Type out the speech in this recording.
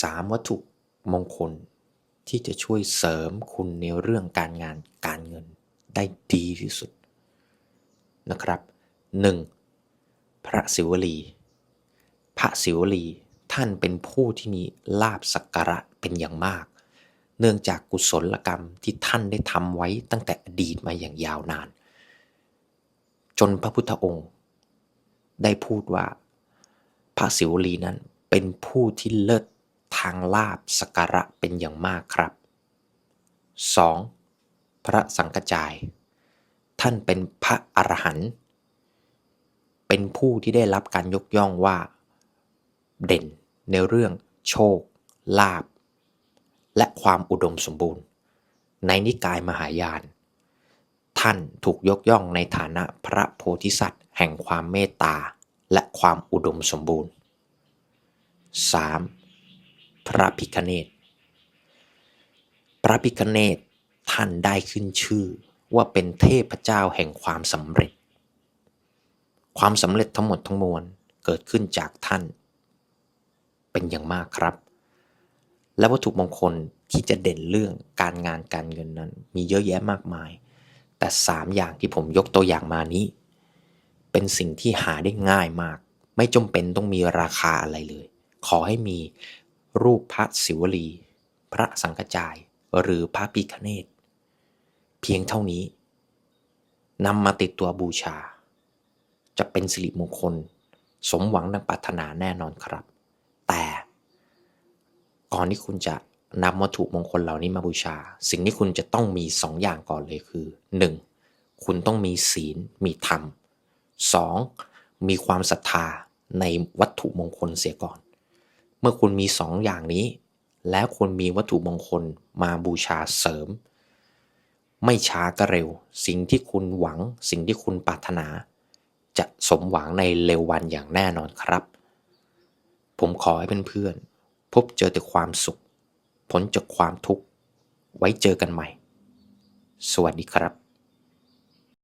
สามวัตถุมงคล ที่จะช่วยเสริมคุณในเรื่องการงานการเงินได้ดีที่สุดนะครับ 1. พระศิวลี พระศิวลีท่านเป็นผู้ที่มีลาบสักการะเป็นอย่างมาก เนื่องจากกุศลกรรมที่ท่านได้ทำไว้ตั้งแต่อดีตมาอย่างยาวนาน จนพระพุทธองค์ ได้พูดว่า พระศิวลีนั้นเป็นผู้ที่เลิศางลาบสักการะเป็นอย่างมากครับ 2. พระสังกจาย ท่านเป็นพระอรหันต์เป็นผู้ที่ได้รับการยกย่องว่า เด่นในเรื่องโชค ลาบ และความอุดมสมบูรณ์ ในนิกายมหายาน ท่านถูกยกย่องในฐานะพระโพธิสัตว์ แห่งความเมตตาและความอุดมสมบูรณ์ 3. พระพิคเนตพระพิคเนตท่านได้ขึ้นชื่อว่าเป็นเทพเจ้าแห่งความสำเร็จ ความสำเร็จทั้งหมดทั้งมวลเกิดขึ้นจากท่าน เป็นอย่างมากครับ และวัตถุมงคลที่จะเด่นเรื่องการงานการเงินนั้น มีเยอะแยะมากมาย แต่สามอย่างที่ผมยกตัวอย่างมานี้ เป็นสิ่งที่หาได้ง่ายมาก ไม่จำเป็นต้องมีราคาอะไรเลย ขอให้มี รูปพระศิวลี พระสังฆจาย หรือพระพิคเนตเพียงเท่านี้นำมาติดตัวบูชา จะเป็นสิริมงคล สมหวังดังปรารถนาแน่นอนครับ แต่ก่อนที่คุณจะนำวัตถุมงคลเหล่านี้มาบูชา สิ่งที่คุณจะต้องมีสองอย่างก่อนเลยคือ 1. คุณต้องมีศีลมีธรรม 2. มีความศรัทธาในวัตถุมงคลเสียก่อน มื่อคุณมีสองอย่างนี้ แล้วคุณมีวัตถุมงคลมาบูชาเสริม ไม่ช้าก็เร็ว สิ่งที่คุณหวัง สิ่งที่คุณปรารถนา จะสมหวังในเร็ววันอย่างแน่นอนครับ ผมขอให้เพื่อนๆพบเจอแต่ความสุขพ้นจากความทุกข์ ไว้เจอกันใหม่ สวัสดีครับ